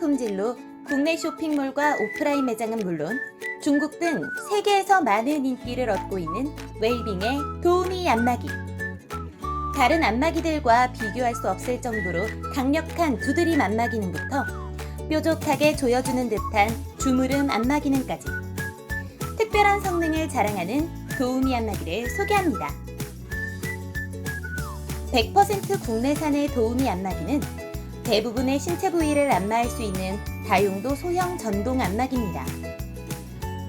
품질로 국내 쇼핑몰과 오프라인 매장은 물론 중국 등 세계에서 많은 인기를 얻고 있는 웰빙의 도우미 안마기. 다른 안마기들과 비교할 수 없을 정도로 강력한 두드림 안마기는부터 뾰족하게 조여주는 듯한 주무름 안마기는까지 특별한 성능을 자랑하는 도우미 안마기를 소개합니다. 100% 국내산의 도우미 안마기는 대부분의 신체 부위를 안마할 수 있는 다용도 소형 전동 안마기입니다.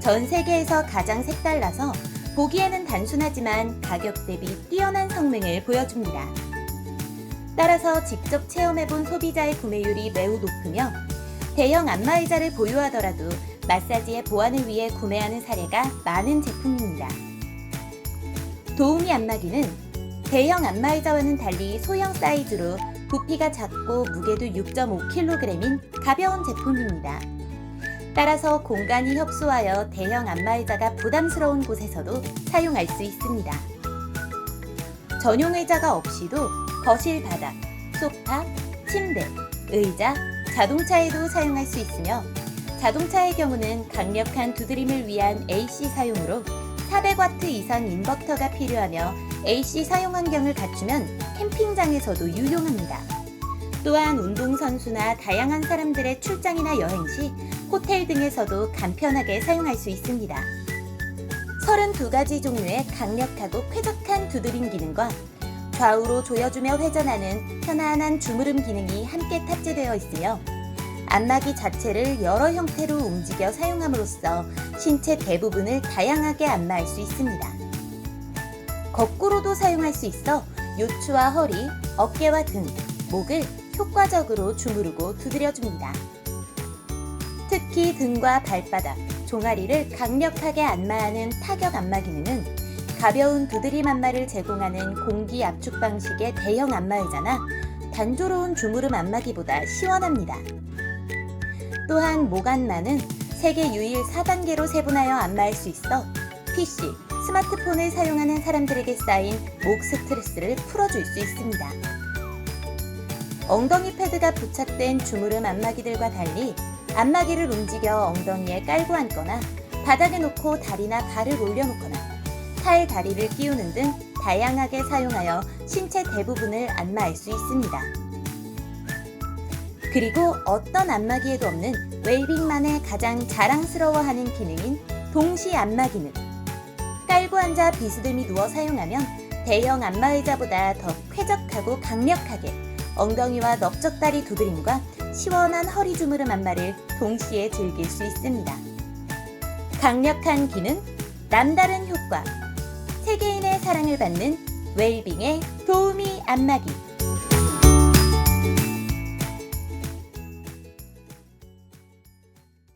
전 세계에서 가장 색달라서 보기에는 단순하지만 가격 대비 뛰어난 성능을 보여줍니다. 따라서 직접 체험해본 소비자의 구매율이 매우 높으며 대형 안마의자를 보유하더라도 마사지의 보완을 위해 구매하는 사례가 많은 제품입니다. 도우미 안마기는 대형 안마의자와는 달리 소형 사이즈로 부피가 작고 무게도 6.5kg인 가벼운 제품입니다. 따라서 공간이 협소하여 대형 안마의자가 부담스러운 곳에서도 사용할 수 있습니다. 전용 의자가 없이도 거실 바닥, 소파, 침대, 의자, 자동차에도 사용할 수 있으며 자동차의 경우는 강력한 두드림을 위한 AC 사용으로 400W 이상 인버터가 필요하며 AC 사용 환경을 갖추면 캠핑장에서도 유용합니다. 또한 운동선수나 다양한 사람들의 출장이나 여행 시 호텔 등에서도 간편하게 사용할 수 있습니다. 32가지 종류의 강력하고 쾌적한 두드림 기능과 좌우로 조여주며 회전하는 편안한 주무름 기능이 함께 탑재되어 있으며 안마기 자체를 여러 형태로 움직여 사용함으로써 신체 대부분을 다양하게 안마할 수 있습니다. 거꾸로도 사용할 수 있어 요추와 허리, 어깨와 등, 목을 효과적으로 주무르고 두드려줍니다. 특히 등과 발바닥, 종아리를 강력하게 안마하는 타격 안마 기능은 가벼운 두드림 안마를 제공하는 공기 압축 방식의 대형 안마의자나 단조로운 주무름 안마기보다 시원합니다. 또한 목 안마는 세계 유일 4단계로 세분하여 안마할 수 있어 PC, 스마트폰을 사용하는 사람들에게 쌓인 목 스트레스를 풀어줄 수 있습니다. 엉덩이 패드가 부착된 주무름 안마기들과 달리 안마기를 움직여 엉덩이에 깔고 앉거나 바닥에 놓고 다리나 발을 올려놓거나 팔 다리를 끼우는 등 다양하게 사용하여 신체 대부분을 안마할 수 있습니다. 그리고 어떤 안마기에도 없는 웰빙만의 가장 자랑스러워하는 기능인 동시 안마 기능. 깔고 앉아 비스듬히 누워 사용하면 대형 안마의자보다 더 쾌적하고 강력하게 엉덩이와 넓적다리 두드림과 시원한 허리 주무름 안마를 동시에 즐길 수 있습니다. 강력한 기능, 남다른 효과, 세계인의 사랑을 받는 웰빙의 도우미 안마기.